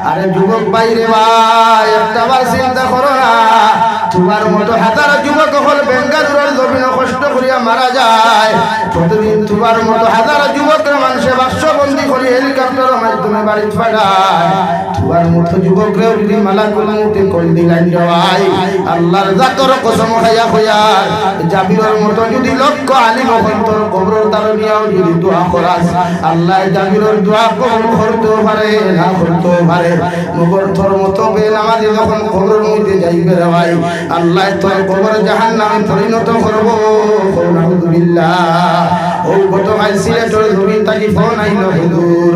আরে যুবক বাইরে ভাই একটা বার চিন্তা করো না। তোমার মতো হাজার যুবক হল বেঙ্গালুরের জমিন কষ্ট করিয়া মারা যায়। প্রতিদিন তোমার মতো হাজার যুবকের মানুষে বাক্সবন্দি করে হেলিকপ্টারের মাধ্যমে বাড়ি পাঠায়। তোমার মতো যুবকরেও যদি মালা কুলমুতে কল দিলেন ভাই আল্লাহর জাতর কসম খাইয়া হইয়ার জাবিরের মতো যদি লক্ষ আলিম হন্তর কবর দারনিয়াও যদি দোয়া করাস, আল্লাহ জাবিরের দোয়া কবুল করতেও পারে, না করতেও পারে। মগর তোর মতো বেনামাজি যখন কবরের মধ্যে যাইবে রে ভাই আল্লাহ তোর কবর জাহান্নামে পরিণত করব। আলহামদুলিল্লাহ ও গতকাল সিলেটের জমিন থাকি ফোন আইল হুজুর।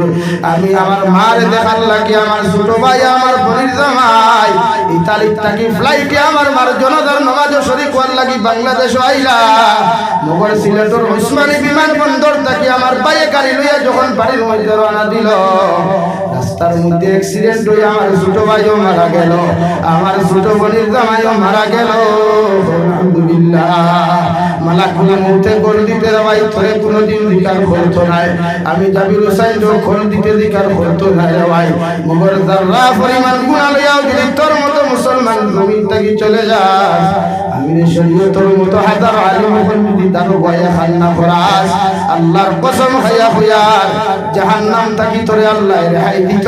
আমি আমার মার দেখার লাগি আমার ছোট ভাই, আমার বোনের জামাই। ইতালির থাকি ফ্লাইটে আমার মার জনতার নামাজ শরীফ হওয়ার লাগি বাংলাদেশ আইলা। মোগল সিলেটের ওসমানী বিমানবন্দর থাকি আমার বাইয়ে গাড়ি লইয়া যখন বাড়ির মধ্যে রওনা দিল। রাস্তার মধ্যে অ্যাক্সিডেন্ট হয়ে আমার ছোট ভাইও মারা গেল। আমার ছোট বোনের জামাইও মারা গেল। মালাকুল মৌতে গোল দিতে ভাই তোরে কোনোদিন দিকার করতো নাই। আমি জাবির হোসাইন তো খোল দিতে দিকার করতো নাই রে ভাই। মগর জাররা পরিমাণ গুণা লইয়াও যদি তোর মতো মুসলমান জমিন থেকে চলে যায় আমি শরীয়তের মতো হাজার আলিম হন যদি তার ভয়ে খান্না করাস। আল্লাহর কসম জাহান্নাম থাকি তোরে আল্লাহ রেহাই দিত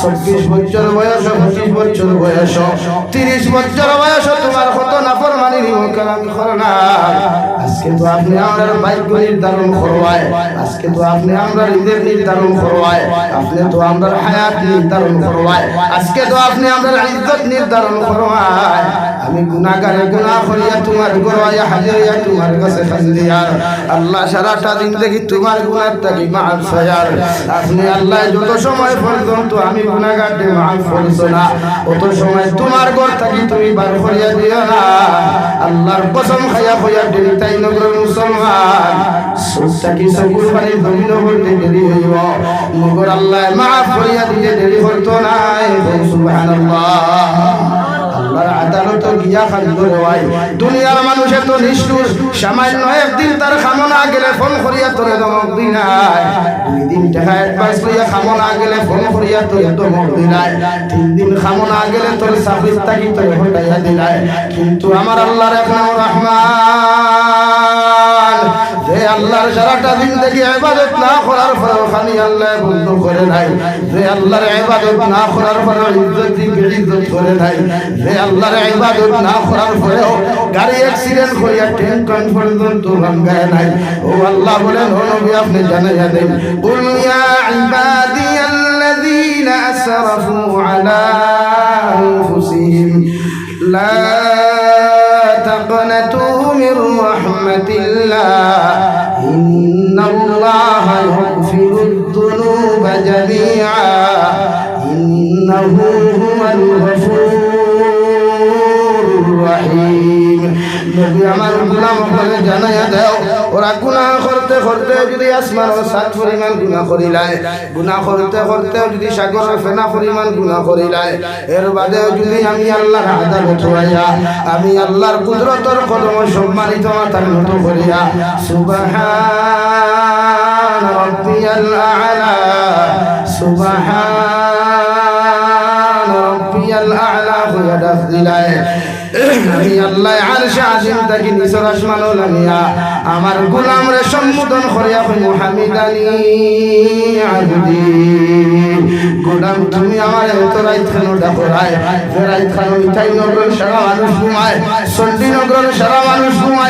চব্বিশ বছর বয়স, পঁচিশ বছর বয়স, তিরিশ বছর বয়স, তোমার কত নাফর মানি কালাম করো না আজকে তো আপনি আমরা ভাগ্য নির্ধারণ করবায় আজকে তো আপনি আমরা ঈদের নির্ধারণ করবায় আপনি তো আমরা হায়াত নির্ধারণ করবায় আজকে তো আপনি আমরা ইজ্জত নির্ধারণ করবায় আমি গুনাহগারে গুনাহ করিয়া তোমার গড়াইয়া হাজিরিয়া তোমার কাছে খান্দিয়ার আল্লাহ সারাটা দিন দেখি তোমার গুনার থাকি মাফ হয়ার আপনি আল্লাহ যত সময় পর্যন্ত আমি গুনাহগারকে মাফ করছ না, অত সময় তোমার ঘর থাকি তুমি বার করিয়া দিও না। আল্লাহর কসম খাইয়া হইয়া দেরি তাই নগর মুসলমান, সুরটা কি সবুর জমিন বলতে দেরি হইব? মগর আল্লাহ মাফ করিয়া দিতে দেরি হইতো না সুবহানাল্লাহ। আল্লাহর আদালত গিয়া খাদ্য দেওয়াই দুনিয়ার মানুষে তো নিষ্ঠুর, সামান্য একদিন তার খামনা গেলে ফোন করিয়া তোরে দমক দুই দিন টাকা খামনা গেলে ফোন করিয়া তোরে দমক তিন দিন খামনা গেলে তোর থাকি তোরে হটাইয়া কিন্তু আমার আল্লাহর এক নাম রহমান। আল্লাহর সারাটা দিন দেখি ইবাদত না করার পরেও খালি আল্লাহ বন্ধ করে নাই যে আল্লাহর ইবাদত না করার পরেও ইজ্জত দিকে ইজ্জত করে নাই যে আল্লাহর ইবাদত না করার পরেও গাড়ি অ্যাক্সিডেন্ট করিয়া টেনশন পর্যন্ত ভাঙ্গায় নাই ও আল্লাহ বলেন ও নবী আপনি জানাইয়া দেন কুল ইয়া ইবাদিয়াল্লাযীনা আসরাফু আলা আনফুসিহিম লা تقنطوا من رحمة الله إن الله يغفر الذنوب جميعا إنه هو الغفور الرحيم নবী আমার গুনাহ করে জানাইয়া দাও ওরা গুনাহ করতে করতে যদি আসমান ও সাত পরিমাণ গুনাহ করিলায় গুনাহ করতে করতে যদি সাগর ফেনা পরিমাণ গুনাহ করিলায় এর বাদেও যদি আমি আল্লাহর আদালত হইয়া আমি আল্লাহর কুদরতর কদম সম্মানিত মাতার মতো করিয়া সুবহান আ'লা, সুবহান রাব্বিয়াল আ'লা হইয়া ডাক আমি আল্লাহ আরশে আজিম তাকি নিসর আসমান লামিয়া আমার গোলাম রে সম্বোধন করিয়া কই মুহাম্মাদানি আবদি। গোলাম, তুমি আমার এত রাইত খান ডাকরায় রাইত খান ইতাই নগর সারা মানুষ ঘুমায় সন্ডি নগর সারা মানুষ ঘুমায়।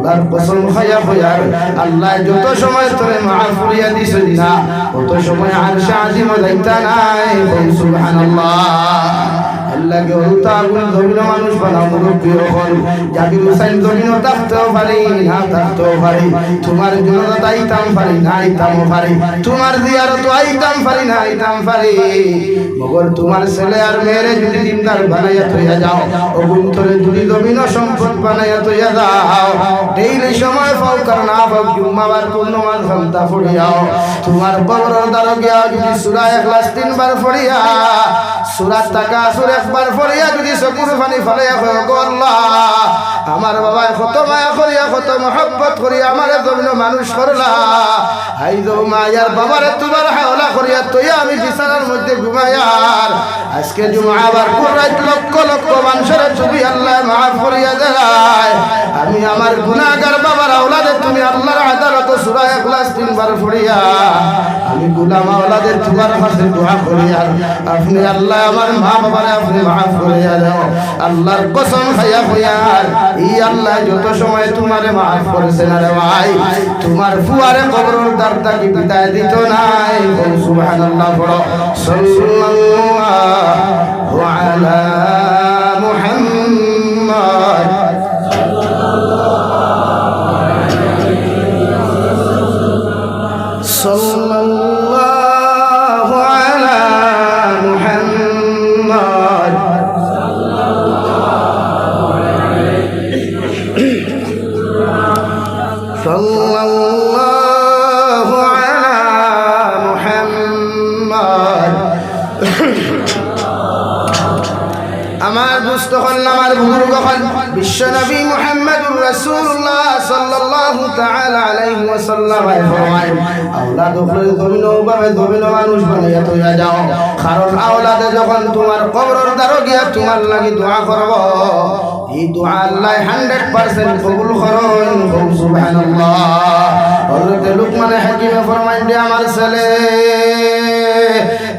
আল্লাহর কসম খাইয়া হইয়ার আল্লাহ যত সময় তোরে মাফ করিয়া দিছ না তত সময় আর আজিম যাইতা নাই সুবহানাল্লাহ। আল্লাহকে হলতা আগুন জমিন মানুষ বানাও মুরব্বী হল। জাকির হুসাইন জমিনও থাকতেও পারি, না থাকতেও পারি। তোমার জন্য আইতাম পারি, না আইতাম পারি। তোমার জিয়ারত আইতাম পারি, না আইতাম পারি। মগর তোমার ছেলে আর মেয়েরে যদি দিনদার বানাইয়া তৈয়া যাও অগুন তোরে যদি জমিন সম্পদ বানাইয়া তৈয়া যাও, ডেইলি সময় পাও, কারণ আবাব জুম্মাবার পূর্ণমান ঘণ্টা পড়িয়াও তোমার বড় দ্বারা গিয়া যদি সুরা এক লাখ তিনবার পড়িয়া সুরাত টাকা সুর একবার পড়িয়া যদি চকুর পানি ফলাইয়া আল্লাহ, আমার বাবা কত মায়া করিয়া, কত মহব্বত করিয়া আমার জমিন মানুষ করলা। হাই দো মায়ার বাবারে তোমার হাওলা করিয়া তৈয়া আমি বিছানার মধ্যে ঘুমায়ার আজকে জুমা আবার কুরাইত লক্ষ লক্ষ মানুষের ছবি আল্লাহ মাফ করিয়া দেয়। আমি আমার গুনাহগার বাবার আওলাদে তুমি আল্লাহর আদালত সূরা ইখলাস তিনবার পড়িয়া, আমি গুলাম আওলাদের তোমার কাছে দোয়া করিয়া আপনি আল্লাহ আমার মা বাবারে আপনি মাফ আল্লাহর কসম খাইয়া কইয়ার ই আল্লাহ যত সময় তোমারে মাফ না রে ভাই, তোমার ফুয়ারে কবরের দ্বারটা কি বিদায় দিত নাই? সুবহানাল্লাহ বড় সাল্লাল্লাহু আলা তোমার লাগি দোয়া করব। এই দোয়া আল্লাহ 100% কবুল করুন। হযরত লুকমান হাকিমে ফরমায় যে আমার ছেলে,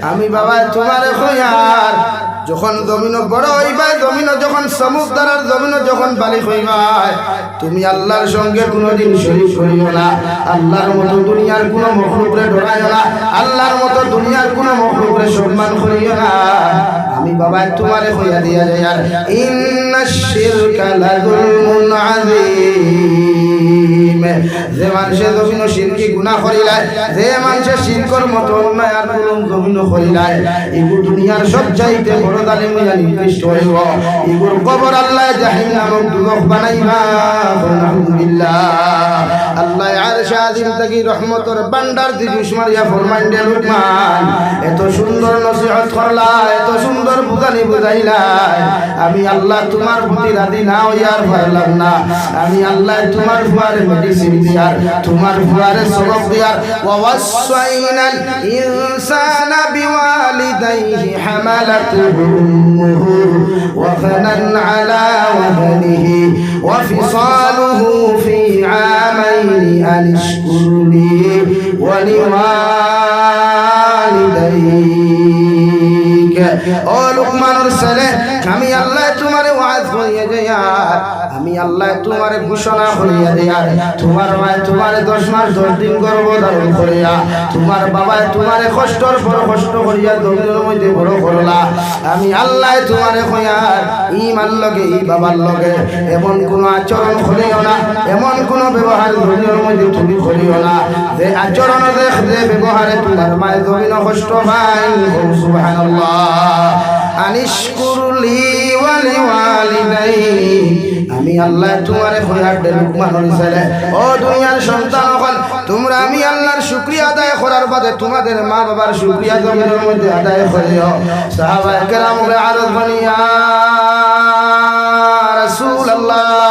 আমি বাবা তোমার খয়ার যখন জমিন বড় হইবাই জমিন যখন সমুদ্রের জমিন যখন বালিক হইবাই তুমি আল্লাহর সঙ্গে কোনোদিন শরীর করিও না। আল্লাহর মতো দুনিয়ার কোনো মখলুকরে ডরাইও না। আল্লাহর মতো দুনিয়ার কোনো মখলুকরে সম্মান করিও না। আমি বাবা, তোমারে হইয়া দিয়া যাই আর। ইন্না শিরকা লাযুলমুন আযীম। যে মানুষে জমিন শিরকি গুণা করিলায়, যে মানুষে শিরকর মতো অন্যায় আর কোনো জমিন করিলায় এগুলো দুনিয়ার সব চাইতে বড় দালে মিয়া নির্দিষ্ট হইব। এগুলো কবর আল্লাহ জাহিন নামক দুঃখ বানাইবা আলহামদুলিল্লাহ। আল্লাহ আর শাহিম থাকি রহমতর বান্ডার দি মারিয়া ফরমাইন দে রুকমান এত সুন্দর নসিহত করলা, এত সুন্দর বুঝানি বুঝাইলা। আমি আল্লাহ তোমার প্রতি রাজি না হইয়ার পারলাম না। আমি আল্লাহ তোমার ফুয়ারে মেডিসিন দিয়ার, তোমার ফুয়ারে সবক দিয়ার। ওয়াসাইনাল ইনসানা বিওয়ালিদাইহি হামালাতুহু উম্মুহু ওয়া ফানান আলা ওয়াহনিহি ওয়া ফিসালুহু ফি عامين أن اشكر لي ولوالديك ও লুকমানুর ছেলে আমি আল্লাহ তোমার ওয়াজ হইয়া যাইয়ার আমি আল্লাহ তোমার ঘোষণা হইয়া দেয়ার তোমার মায় তোমার দশ মাস, দশ দিন গর্ভ ধারণ করিয়া, তোমার বাবায় তোমার কষ্টর পর কষ্ট করিয়া জমিনের মধ্যে বড় করলা। আমি আল্লাহ তোমার হইয়ার ইমান লগে, ই বাবার লগে, এমন কোনো আচরণ করিও না, এমন কোনো ব্যবহার জমিনের মধ্যে তুমি করিও না। যে আচরণ দেখ, যে ব্যবহারে তোমার মায়ের জমিন কষ্ট পাই সুবহানাল্লাহ। আমি আল্লাহ তোমার খয়ার দে লুকমানুর ছেলে ও দুনিয়ার সন্তান হল তোমরা আমি আল্লাহর শুকরিয়া আদায় করার বাদে তোমাদের মা বাবার শুকরিয়া জমিনের মধ্যে আদায় করিও। সাহাবা কেরাম আরজ বানিয়া রাসূলুল্লাহ।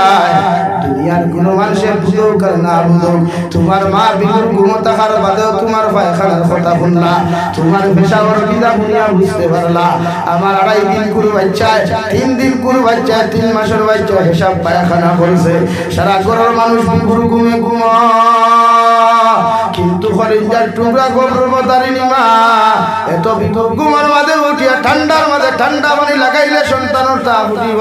দুনিয়ার কোন মানুষের বুঝুক আর না তোমার মা তোমার পায়খানার কথা তোমার বুঝতে পারলা আমার আড়াই দিন কুরু বাচ্চায় তিন দিন কুরু বাচ্চায় তিন মাসের বাচ্চা হিসাব পায়খানা করছে। সারা ঘরের মানুষ ঘুমে ঘুমা কিন্তু হরিজার টুকরা গর্ভবতারিণী মা এত বিপদ ঘুমার মাঝে উঠিয়া ঠান্ডার মাঝে ঠান্ডা পানি লাগাইলে সন্তানের তা উঠিব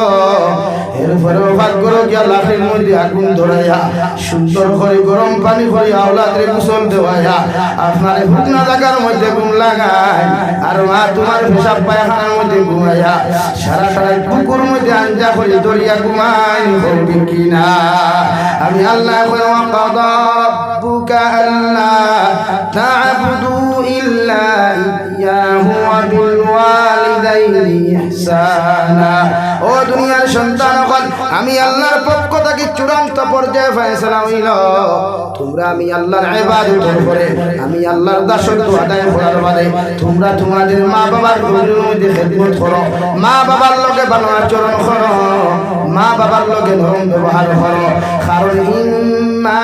এরপরে ভাগ্য গিয়া লাঠির মধ্যে আগুন ধরাইয়া সুন্দর করে গরম পানি করে আওলাদের গোসল দেওয়াইয়া আপনার হুকনা জায়গার মধ্যে ঘুম লাগায় আর মা তোমার পেশাব পায়খানার মধ্যে ঘুমাইয়া সারা সারা পুকুর মধ্যে আঞ্জা করে দরিয়া ঘুমাই বলবি কিনা আমি আল্লাহ قضى ربك ألا تعبدوا إلا إياه إحسانا ও দুনিয়ার সন্তান হল আমি আল্লাহর পক্ষ থেকে চূড়ান্ত পর্যায়ে ফেসলা হইল। তোমরা আমি আল্লাহর আমি আল্লাহর মা বাবার মা বাবার লগে ভালো আচরণ মা বাবার লগে ধরম ব্যবহার করো। কারণ ইম্মা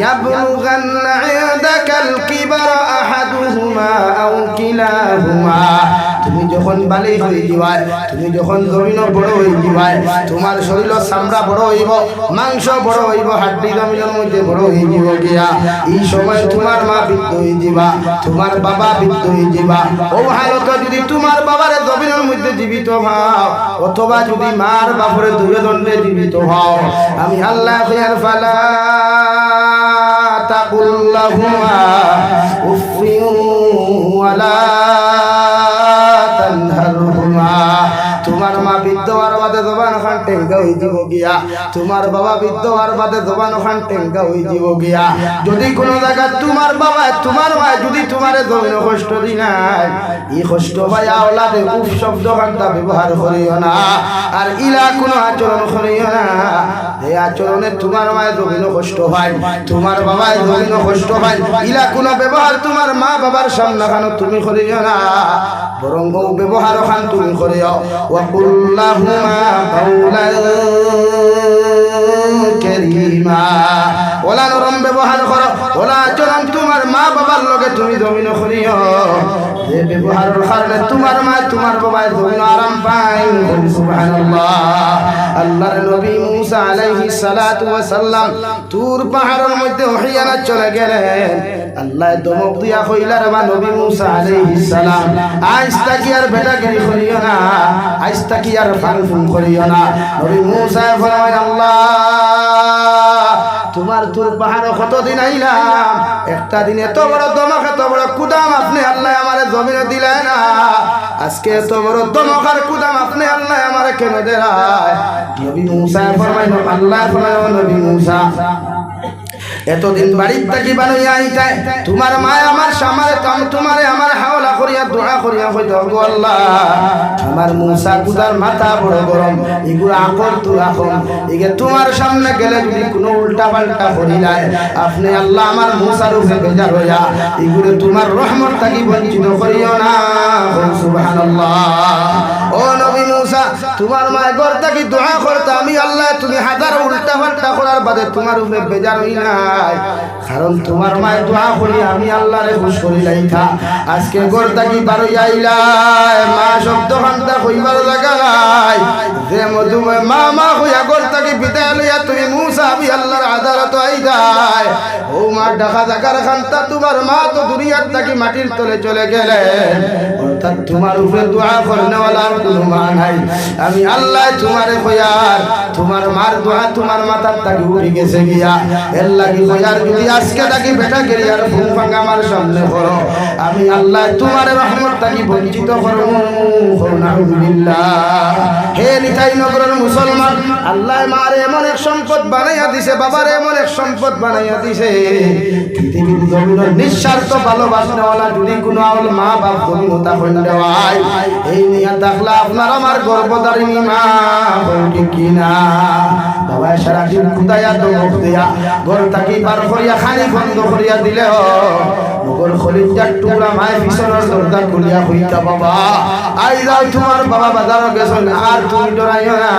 ইয়াবলুগান্না ইনদাকাল কিবার তুমি যখন বালি হয়ে যাবায় তুমি যখন জমিন বড় হয়ে যাবায় তোমার শরীর চামড়া বড় হইব, মাংস বড় হইব, হাড্ডি জমিনের মধ্যে বড় হয়ে যাব গিয়া। এই সময় তোমার মা বৃদ্ধ হয়ে যাবা, তোমার বাবা বৃদ্ধ হয়ে যাবা। ও ভারত যদি তোমার বাবার জমিনের মধ্যে জীবিত হও, অথবা যদি মার বাপরে দূরে দণ্ডে জীবিত হও, আমি আল্লাহ ফালা তাকুল্লাহুমা উফিউ ওয়ালা তোমার মা বৃদ্ধ বাদে জবান খান টেঙ্গা হয়ে যাব গিয়া। তোমার বাবা বাদে জবান খান টেঙ্গা হয়ে গিয়া। যদি কোনো জায়গা তোমার বাবা, তোমার মা যদি তোমার জমিন কষ্ট দি নাই এই কষ্ট ভাই আওলাদে উফ শব্দ খানটা ব্যবহার করিও না। আর ইলা কোনো আচরণ করিও না। এই আচরণে তোমার মায়ের জমিন কষ্ট হয়, তোমার বাবার জমিন কষ্ট হয়। ইলা কোনো ব্যবহার তোমার মা বাবার সামনে খানো তুমি করিও না, বরং ব্যবহার খান তুমি করিও। কারীমা। ওলা নরম ব্যবহার করো, ওলা আচরণ তোমার মা বাবার লগে তুমি জমিন করিও। যে ব্যবহারের কারণে তোমার মা, তোমার বাবা জমিন আরাম পায় সুবহানাল্লাহ। আল্লাহর নবী মুসা আলাইহিস সালাতু ওয়াস সালাম তুর পাহাড়ের মধ্যে ওহিয়ানা চলে গেলেন। আল্লাহ দমক দিয়া কইলার বা নবী মুসা আলাইহিস সালাম, আজ তাকি আর বেটা গেরি করিও না, আজ তাকি আর ফুন করিও না। আল্লাহ তোমার তোর পাহাড় কতদিন আইলাম? একটা দিন এত বড় দমক, এত বড় কুদাম আপনি আল্লাহ আমার জমিনে দিলেন না। আজকে এত বড় দমক আর কুদাম আপনি আল্লাহ আমার কেন দেয়? নবী মুসা ফরমাইল, আল্লাহ ফরমাইল নবী মুসা। এতদিন বাড়ির থাকি বানাইয়া আইতাই তোমার মা আমার সামারে তাম তোমারে আমার হাওলা করিয়া দোয়া করিয়া হইতে গো আল্লাহ। আমার মুসা কুদার মাথা বড় গরম এগুলো আকল তুলা কম। এগে তোমার সামনে গেলে যদি কোনো উল্টা পাল্টা করিলাই আপনি আল্লাহ আমার মুসার উপরে বেজার হইয়া এগুলো তোমার রহমত থাকি বঞ্চিত করিও না। সুবহানাল্লাহ। ও নবী মুসা তোমার মায়ের ঘর থাকি দোয়া করতে আমি আল্লাহ, তুমি হাজার উল্টা পাল্টা করার বাদে তোমার উপরে বেজার নাই। কারণ তোমার মায়ের দোয়া করি আমি আল্লাহরে খুশ করি লাইতা আজকে ঘর থাকি বারো আইলাই মা শব্দ খান্তা কইবার জায়গা নাই যে মা মা হইয়া ঘর থাকি বিদায় লইয়া তুমি মুসা, আমি আল্লাহর আদালত আইদায় ও মা, ডাকা জাগার খান্তা, তোমার মা তো দুনিয়ার থাকি মাটির তলে চলে গেলেন। অর্থাৎ তোমার উপরে দোয়া করনেওয়ালার কোনো মা নাই। আমি আল্লাহ তোমারে কয়ার তোমার মার দোয়া তোমার মাথার তাকে উঠে গেছে গিয়া। এর লাগি কয়ার যদি আজকে তাকে বেটা গেরিয়ার ঘুম ভাঙা আমার সামনে করো আমি আল্লাহ তোমার রহমত তাকে বঞ্চিত করো হে নিতাই নগরের মুসলমান, আল্লাহ মার এমন এক সম্পদ বানাইয়া দিছে, বাবার এমন এক সম্পদ বানাইয়া দিছে। নিঃস্বার্থ ভালোবাসনেওয়ালা যদি কোনো আউল মা বাপ হইন দেওয়াই এই নিয়ে আপনার, আমার গর্বদারিণী মা বলকে কিনা? বাবা, সারাদিন খুদাইয়া তো মুখ দিয়া ঘর থাকি বার করিয়া খানি বন্ধ করিয়া দিলে মগর খলিজার টুকরা মায় পিছনের দরজা খুলিয়া হইতা বাবা। আই যাও তোমার বাবা বাজার গেছেন, আর তুমি ডরাইও না।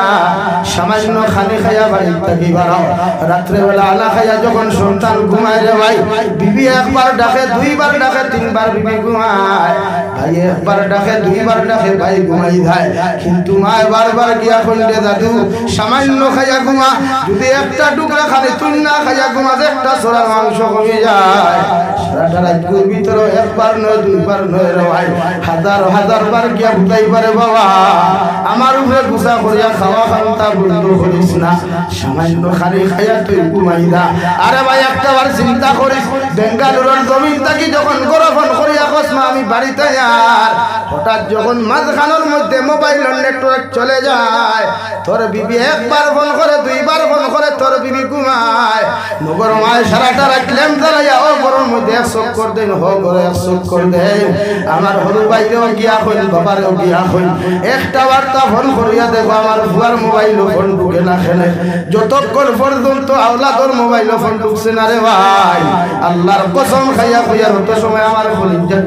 সামান্য খালি খাইয়া বাড়ি থাকি বাড়াও। রাত্রে বেলা আলা খাইয়া যখন সন্তান ঘুমায় রে ভাই, বিবি একবার ডাকে, দুইবার ডাকে, তিনবার বিবি ঘুমায়। ভাই একবার ডাকে, দুইবার ডাকে, ভাই ঘুমাই যায়। কিন্তু মায় বারবার গিয়া কইলে, দাদু, সামান্য খাইয়া ঘুমা। যদি একটা টুকরা খালি তুই না খাইয়া ঘুমা একটা সরার মাংস কমে যায়। সারাটা রাজ্যের ভিতরে, একবার নয়, দুইবার নয় রে ভাই। হাজার হাজার বার গিয়া বুঝাই পারে বাবা। আমার উপরে গুসা করিয়া খাওয়া খাওয়া বন্ধ করিস না। সামান্য খালি খাইয়া তুই ঘুমাই আরে ভাই, একটা বার চিন্তা করিস। বেঙ্গালুরুর জমিন থাকি যখন গরফন করিয়া কসমা আমি বাড়িতে আর। হঠাৎ যখন মাঝখানোর মধ্যে মোবাইল নেটওয়ার্ক চলে যায়, তোর বিবি একবার ফোন করে, দুইবার ফোন করে, তোর বিবি ঘুমায়। মগর মায় সারাটা ল্যাম্প জ্বালাইয়া, ও গরম মধ্যে এক আমার হলু বাইরেও গিয়া হইল, বাবারেও গিয়া হইল। একটা বার্তা ফোন করিয়া দেখো, আমার বুয়ার মোবাইল ফোন ঢুকে না খেলে। যতক্ষণ পর্যন্ত আওলাদর মোবাইল ফোন ঢুকছে না রে ভাই। আল্লাহর কসম খাইয়া খাইয়া হত সময় আমার কলিজার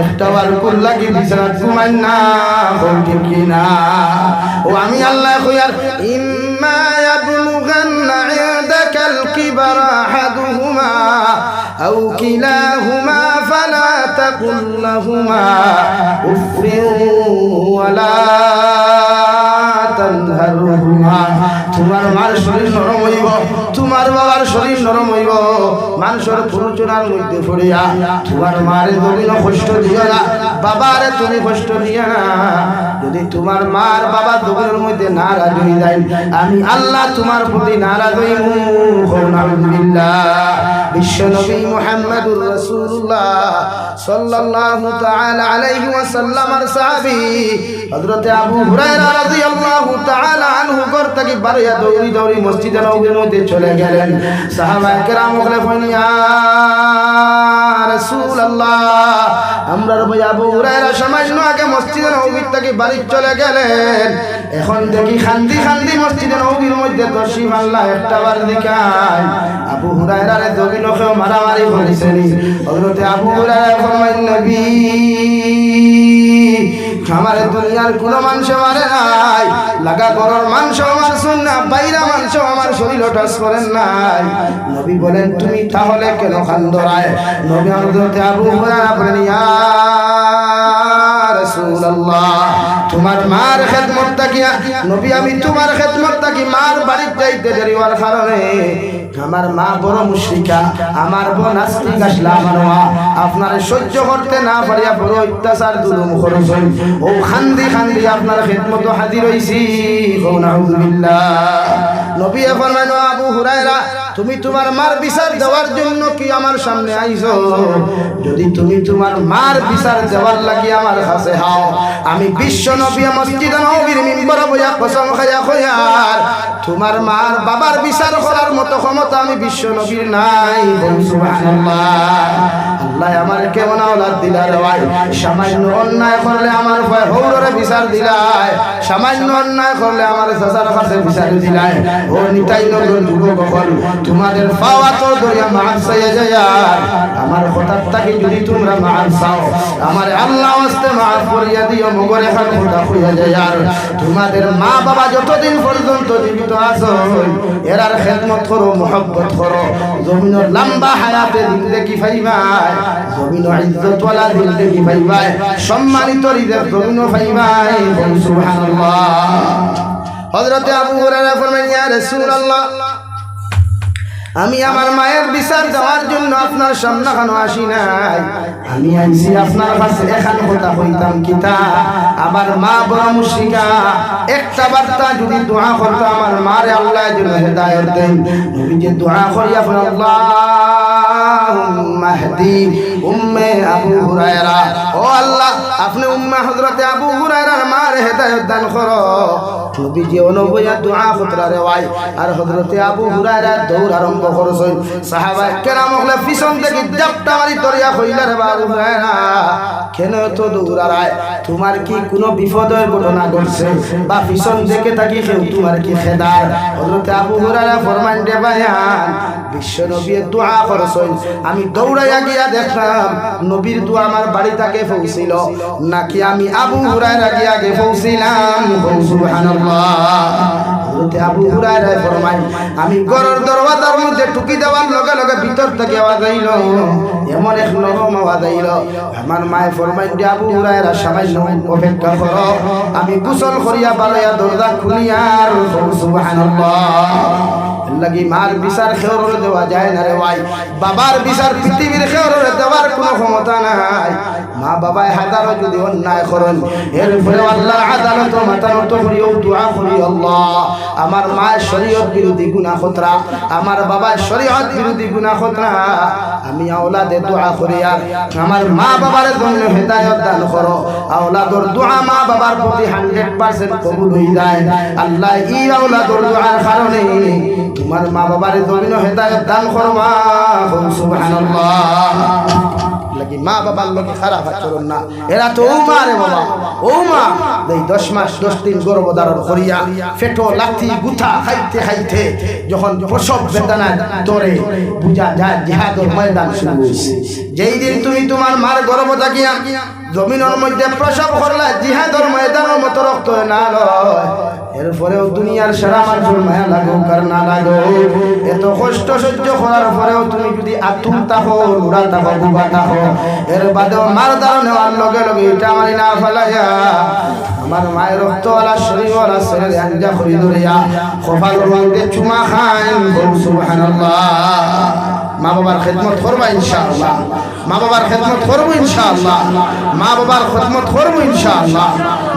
একটা বার কুল লাগি বিছানা ঘুমাই না কি না। ও আমি আল্লাহ কইয়ার ইম্মা ইয়াবলুগান্না ইনদাকাল কিবারা আহাদুহুমা। কিলাহুমা ফালা তাকুল লাহুমা উফরিন ওয়ালা তানহারহুমা যদি তোমার মার বাবা দলিলের মধ্যে নারাজ হয়ে যায়, আমি আল্লাহ তোমার প্রতি নারাজ হইব বিশ্ব নবী মুহাম্মদুর রাসূলুল্লাহ সাল্লাল্লাহু তাআলা আলাইহি ওয়াসাল্লামের সাহাবী আবু হুরায়রা রাদিয়াল্লাহু চলে গেলেন। আগে বাড়ি চলে গেলেন। এখন দেখি খান্দি খান্দি মসজিদে নববীর মধ্যে তশরিফ আল্লাহ একটা বার দেখায় আবু হুরায়রা রে দবিনকে মারামারি করেছেন। আবু হুরায়রা ফরমাইন নবী আমার দুনিয়ার কোন মানুষ মারে নাই। লাগা গরর মাংস আমার শুন না বাইরা মাংস আমার শরীর টাচ করেন নাই। নবী বলেন, তুমি তাহলে কেন খান্দরায় নবী হযরতে আবু হুরায়রা বলেন, ইয়া রাসূলুল্লাহ, তোমার মার আমার মা বড় মুশরিকা, আমার বোন নাস্তিক আসলা আপনার সহ্য করতে না পারিয়া বড় অত্যাচার, জুলুম করেছেন। ও খান্দি খান্দি, আপনার খেদমত হাজির হইছি। ও নাউজুবিল্লাহ। নবী, এখন আবু হুরায়রা তুমি তোমার মার বিচার দেওয়ার জন্য কি আমার সামনে আইছো? যদি তুমি তোমার মার বিচার দেওয়ার লাগি আমার কাছে হাও, আমি বিশ্ব নবী মসজিদ নবীর মিম্বর বইয়া কসম খাইয়া খয়ার তোমার মার বাবার বিচার করার মতো ক্ষমতা আমি বিশ্ব নবীর নাই আল্লাহ আমার কেমন আওলাদ দিলার ভাই, সামান্য অন্যায় করলে আমার ভয় হৌরে বিচার দিলাই সামান্য অন্যায় করলে আমার চাচার কাছে বিচার দিলাই। ও নিতাই নগর যুবক হল তোমাদের পাওয়া তো দরিয়া মাছ চাইয়া যায় আমার হঠাৎ থাকি যদি তোমরা মাছ চাও, আমার আল্লাহ আস্তে মাফ করিয়া দিও, মগর এখন কথা হইয়া যায় আর তোমাদের মা বাবা যতদিন পর্যন্ত জীবিত আছো, এরার খেদমত করো, মোহব্বত করো। জমিনের লম্বা হায়াতে দিন দেখি পাইবাই? জমিন ইজ্জতওয়ালা দিন দেখি পাইবাই? সম্মানিত হৃদয় জমিন পাইবাই। বল সুবহানাল্লাহ হযরতে আবু হুরায়রা আমি আমার মায়ের বিচার দেওয়ার জন্য আপনার সামনে আসি নাই। আমি আইছি আপনার কথা কইতাম কিতা মা বড় মুশরিকা, একটা বার্তা যদি দোয়া করতো আমার মারে আল্লাহ যেন হেদায়ত দেন। নবী যে দোয়া করি আপনার নবী দৌড় তোমার কি কোনো বিপদের ঘটনা ঘটছে? বা পিছন থেকে থাকি কেউ তোমার কি খেদার? হযরতে আবু হুরায়রা ফরমান দে বিশ্ব নবীর দোয়া করছেন। আমি দৌড়াইয়া গিয়া দেখলাম, নবীর দোয়া আমার বাড়ি থেকে পৌঁছিল নাকি আমি আবু হুরায়রা গিয়া গে পৌঁছিলাম সুবহানাল্লাহ। হযরতে আবু হুরায়রা ফরমায়, আমি ঘরের দরওয়াজার মধ্যে টুকি দেওয়ার লগে লগে ভিতর থেকে আওয়াজ আইল। এমন এক নরম আওয়াজ আইল। আমার মায়ে ফরমাই দিয়ে আবু হুরায়রা সামান্য অপেক্ষা করো। আমি গোসল করিয়া বালাইয়া দরজা খুলিয়ার। সুবহানাল্লাহ। লাগি মার বিচার খেওর দেওয়া যায় না রে ভাই। বাবার বিচার পৃথিবীর খেওর দেওয়ার কোনো ক্ষমতা নাই। মা বাবায় হাজারো যদি অন্যায় করেন এরপরে আল্লাহর আদালত মাথা নত করিও, দোয়া করি আল্লাহ। আমার মায়ের শরীয়ত বিরোধী গুনাহ খতরা, আমার বাবার শরীয়ত বিরোধী গুনাহ খতরা। আমি আওলাদে দোয়া করি আর আমার মা বাবার জন্য হেদায়ত দান করো। আওলাদর দোয়া মা বাবার প্রতি হান্ড্রেড পার্সেন্ট কবুল হয়ে যায়। আল্লাহ ই আওলাদর দোয়ার কারণে তোমার মা বাবার জমিন হেদায়ত দান করবা। সুবহানাল্লাহ। লাগি মা বাবার লোকে খারাপ আচরণ না। এরা তো ও বাবা। ও মা এই দশ মাস, দশ দিন গর্ভধারণ করিয়া ফেটো, লাথি, গুথা খাইতে খাইতে যখন প্রসব বেদনা তোরে বুঝা যায় জিহাদর ময়দান শুরু হয়েছে যেই দিন তুমি তোমার মার গর্ভ থাকিয়া জমিনের মধ্যে প্রসব করলা জিহাদর ময়দানের মতো রক্ত না এরপরেও দুনিয়ার সারা মানুষের মায়া লাগো, কার না লাগো? এত কষ্ট সহ্য করার পরেও তুমি যদি আতুম তাহো লুড়া তাহো বুবা তাহো এর বাদেও মার দাও নেওয়ার লগে লগে এটা মারি না ফেলাইয়া। আমার মায়ের রক্তওয়ালা শরীরওয়ালা শরীর আঞ্জা করি ধরিয়া কপাল মধ্যে চুমা সুবহানাল্লাহ। মা বাবার খেদমত করবা ইনশাআল্লাহ। মা বাবার খেদমত করব ইনশাআল্লাহ। মা বাবার খেদমত করব ইনশাআল্লাহ।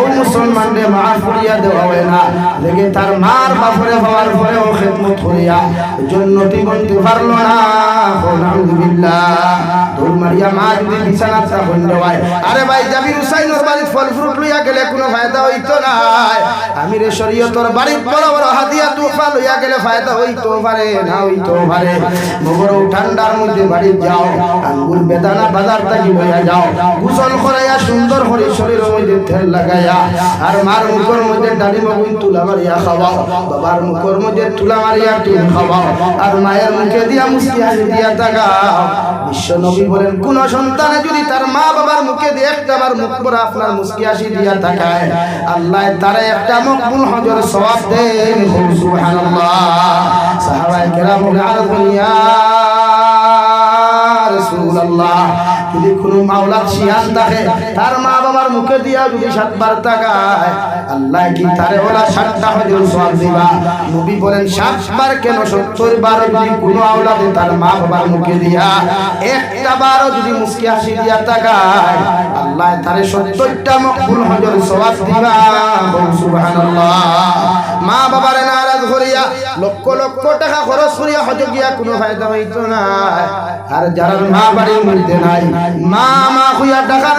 ও মুসলমানরে মাফ করিয়া দেওয়া হয় না। দেখে তার মার বাপরে হওয়ার পরে ও খেদমত করিয়া জন্নতি বলতে পারল না। দৌড় মারিয়া মা যদি বিছানা চাপন দেওয়ায় আরে ভাই যাবি বাড়ির ফল ফ্রুট লইয়া গেলে কোনো ফায়দা হইতো না। আমি রে শরীয়তর বাড়ির বড় বড় হাতিয়া তুফা লইয়া গেলে ফায়দা হইতো পারে না হইতো পারে। ঠান্ডার মধ্যে বাড়ি যাও, আঙ্গুর বেদানা বাজার থাকি যাও। করাইয়া সুন্দর করে শরীরের মধ্যে তেল লাগাইয়া আর মার মুখের মধ্যে ডালি মগুন তুলা মারিয়া খাওয়াও বাবার মুখের মধ্যে তুলা মারিয়া তুল খাওয়াও আর মায়ের মুখে দিয়া মুস্কি হাসি দিয়া তাকাও বিশ্ব নবী বলেন, কোন সন্তানে যদি তার মা বাবার মুখে দিয়ে একটা বার মুখ করে আপনার মুস্কি হাসি দিয়া তাকায়, আল্লাহ তারা একটা মকবুল হজর সওয়াব দেন। সুবহানাল্লাহ। সাহাবায়ে কেরাম বলে, আর দুনিয়া রাসূলুল্লাহ, যদি কোনো মাওলার শিয়ান থাকে তার মা বাবার মুখে দিয়া যদি সাতবার তাকায়, আল্লাহ কি তারে ওলা সাতটা হজর সওয়াব দিবা? নবী বলেন, সাতবার কেন সত্তর বার যদি কোনো আওলাদে তার মা বাবার মুখে দিয়া একটা বারও যদি মুস্কি হাসি দিয়া তাকায়, আল্লাহ তারে সত্তরটা মকবুল হজর সওয়াব দিবা। সুবহানাল্লাহ। মা বাবারে নারাজ করিয়া লক্ষ লক্ষ টাকা খরচ করিয়া হজ গিয়া কোনো ফায়দা হইতো না। আর যারা মা বাড়ির মধ্যে নাই, মা মা হইয়া টাকার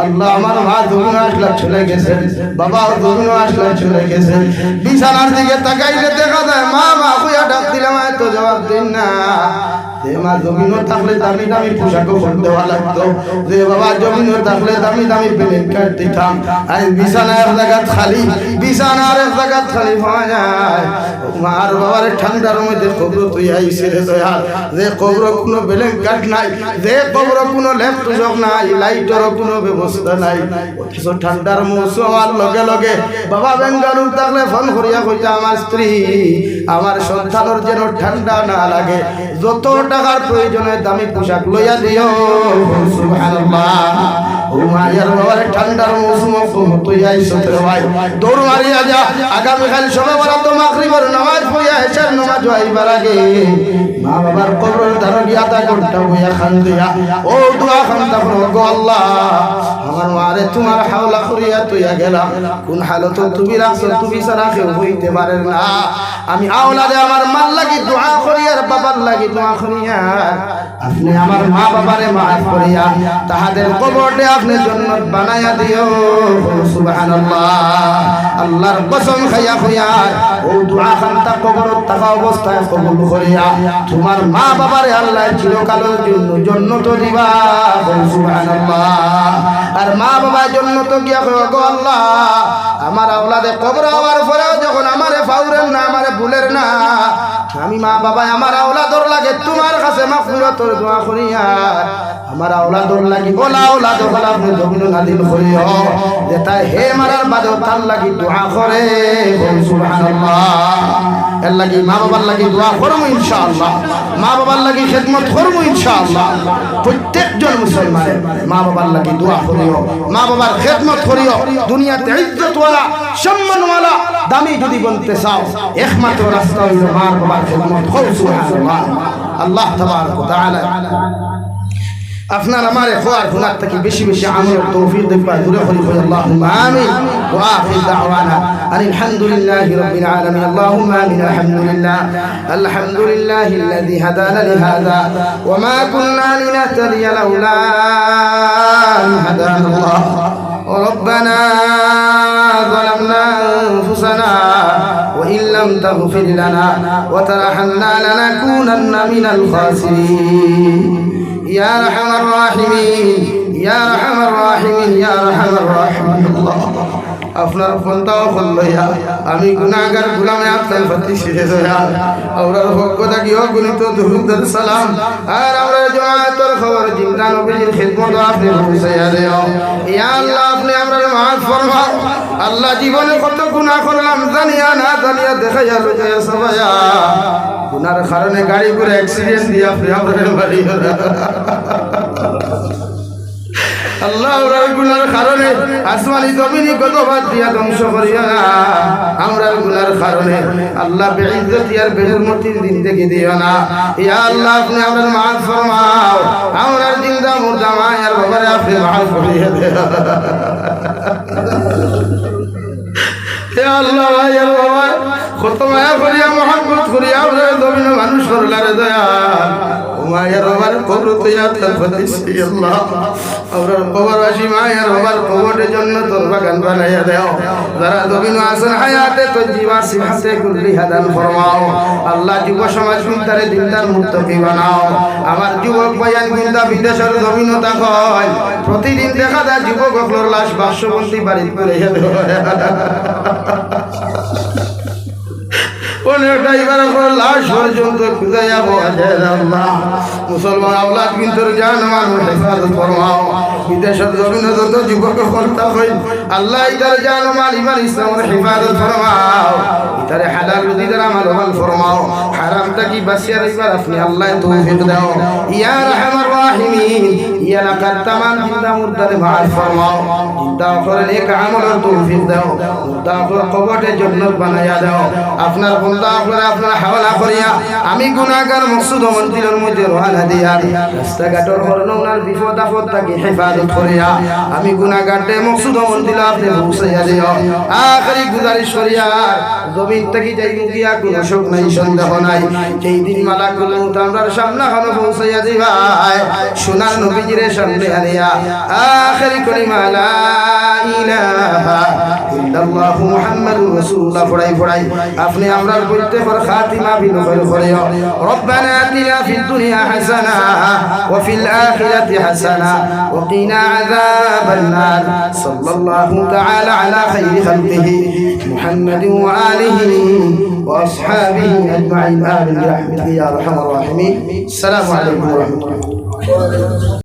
আল্লাহ আমার মা দুগুণ আসলা চলে গেছে বাবা দুগুণ আসলা চলে গেছে বিছানার দিকে তাকাইলে দেখা যায়, মা মা কুয়া ডাক দিলাম তো জবাব দিন না। থাকলে দামি দামি লাগতো। বাবা জমিনও থাকলে দামি দামি কাট দিতাম। আর ঠান্ডার মধ্যে কবর তুই যে কবর কোনো বেলেন কাট নাই, যে কবর কোনো ল্যাপটপ নাই, লাইটেরও কোনো ব্যবস্থা নাই। ঠান্ডার মৌসুম আর লগে লগে বাবা বেঙ্গালুর থাকলে ফোন করিয়া কইতা, আমার স্ত্রী, আমার সন্তানের যেন ঠান্ডা না লাগে, যত টাকার প্রয়োজনে দামি পোশাক লইয়া দিও। ঠান্ডার মৌসুম দৌড় মারিয়া যা। আগামীকাল সবাই তো মাগরিবের নামাজ পড়িয়া হেসার নামাজ হইবার আগে মা বাবার কবর দ্বার গিয়া তা করতে হইয়া খান দিয়া। ও দোয়া খান তারপর গো আল্লাহ, আমার মারে তোমার হাওলা করিয়া তুইয়া গেলাম। কোন হালত তুমি রাখছো, তুমি সারা কেউ হইতে পারে না। আমি আওলাদে আমার মাল লাগি দোয়া করিয়ার বাবার লাগি দোয়া করিয়া আপনি আমার মা বাবারে মাফ করিয়া তাহাদের কবরটে আপনি জন্নত বানায়া দিও। সুবহানাল্লাহ। আল্লাহর কসম খাইয়া খাইয়া ও দোয়া খান্তা কবরত থাকা অবস্থায় কবুল করিয়া তোমার মা বাবারে আল্লাহ চিরকালের জন্য জন্নত দিবা। সুবহানাল্লাহ। আর মা বাবা জন্নত গিয়া কইও গো আল্লাহ? আমার আওলাদে কবর হওয়ার পরেও যখন আমারে ফাউরেন না, আমারে ভুলের না আমি মা বাবা আমার আওলাদর লাগে তোমার কাছে মাফুরতর দোয়া করিয়া আমার আওলাদর লাগি ওলা ওলাদ ওলা আপনি জমিন নাদিল করিও। তাই হে মারার বাদেও তার লাগি দোয়া করে সুবহানাল্লাহ। এর লাগি মা বাবার লাগি দোয়া করব ইনশাআল্লাহ। মা বাবার লাগি খেদমত করব ইনশাআল্লাহ। প্রত্যেকজন মুসলমানের মা বাবার লাগি দোয়া করিও, মা বাবার খেদমত করিও, দুনিয়াতে ইজ্জতওয়ালা সম্মানওয়ালা দামি যদি বলতে চাও, একমাত্র রাস্তা হইল মা বাবার খেদমত হও সুবহানাল্লাহ। আল্লাহ তাবারক ওয়া তাআলা আপনার আমার খোয়ার গুনার থেকে বেশি বেশি আমলের তৌফিক দেখবা দূরে করি কই আল্লাহুম্মা আমিন ওয়া আখির দাওয়ানা আলহামদুলিল্লাহি রাব্বিল আলামিন আল্লাহুম্মা আমিন আলহামদুলিল্লাহ আলহামদুলিল্লাহি الذي هدانا لهذا وما كنا لنهتدي لولا أن هدانا الله ربنا ظلمنا أنفسنا وإن لم تغفر لنا وترحمنا لنكونن من الخاسرين ইয়া রাহমার রাহিমিন ইয়া রাহমার রাহিমিন ইয়া রাহমার রাহিমিন আপনার ফোনটাও ফোন লইয়া আমি গুণাগার গুলামে আপনার প্রতি শেষ হইয়া আমরা ভক্তটা গিয়েও গুণিত দুরুদের সালাম। আর আমরা জমায়েতর খবর জিন্দান নবীর খেদমত আপনি পৌঁছাইয়া দেও। ইয়া আল্লাহ, আপনি আমরা মাফ ফরমাও। আল্লাহ জীবনে কত গুনাহ করলাম জানিয়া না জানিয়া দেখাইয়া লইয়া সবাইয়া গুনার কারণে গাড়ি করে অ্যাক্সিডেন্ট দিয়ে আমাদের বাড়ি আল্লাহ হে আল্লাহ ভাইয়ের বাবা কত মায়া করিয়া মহাব্বত করিয়া জমিন মানুষ করলারে দয়া মায়ের বাবার কবর প্রতি আল্লাহ জন্য আল্লাহ যুব সমাজ চিন্তারে দিনদার মুক্তি বানাও। আমার যুবক বয়ান চিন্তা বিদেশের জমিন হয় প্রতিদিন দেখা যায় যুবক লাশ বাসবন্দি বাড়ি করে অনেকটা এবার লাশ পর্যন্ত খুঁজে যাব আল্লাহ মুসলমান আওলাদ কিন্তু জান মানুষ, হেফাজত ফরমাও। বিদেশের জমিনে আল্লাহ ইতার জান মাল, ইমান, ইসলামের হেফাজত ফরমাও। ইতারে হালাল রুজিদার আমার হল ফরমাও। হারামটা কি বাসিয়া রইবার আপনি আল্লাহ তৌফিক দাও। ইয়া রাহমার রাহিমিন। আমি গুনাহগার মকসুদ মন্দিরের মধ্যে রওনা দিয়া রাস্তাঘাটের হরনৌনার বিপদ আপদ থাকি হেফাজত করিয়া আমি গুনাহগারটে মকসুদ মন্দির আপনি পৌঁছাইয়া দিও। আখরি গুজারিশ করিয়া জমিন থেকে যাই গিয়া কোনো শোক নাই, সন্দেহ নাই। যেই দিন মালা করল আমরার সামনে হলো পৌঁছাইয়া দিবাই। সোনার নবীজিরে সামনে আনিয়া আখরি কলিমা লা ইলাহা ইল্লাল্লাহ মুহাম্মাদুর রাসূলুল্লাহ পড়াই পড়াই আপনি আমরার প্রত্যেকের খাতিমা বিল খৈর করিও রব্বানা আতিনা ফিদ দুনিয়া হাসানা ওয়া ফিল আখিরাতি হাসানা ওয়া কিনা আযাবান নার সাল্লাল্লাহু তাআলা আলা খাইরি খালকিহি মুহাম্মাদিন ওয়া আলিহি ওয়া আসহাবিহি আজমাইন আমিন برحمتك يا ارحم الراحمين السلام عليكم ورحمه الله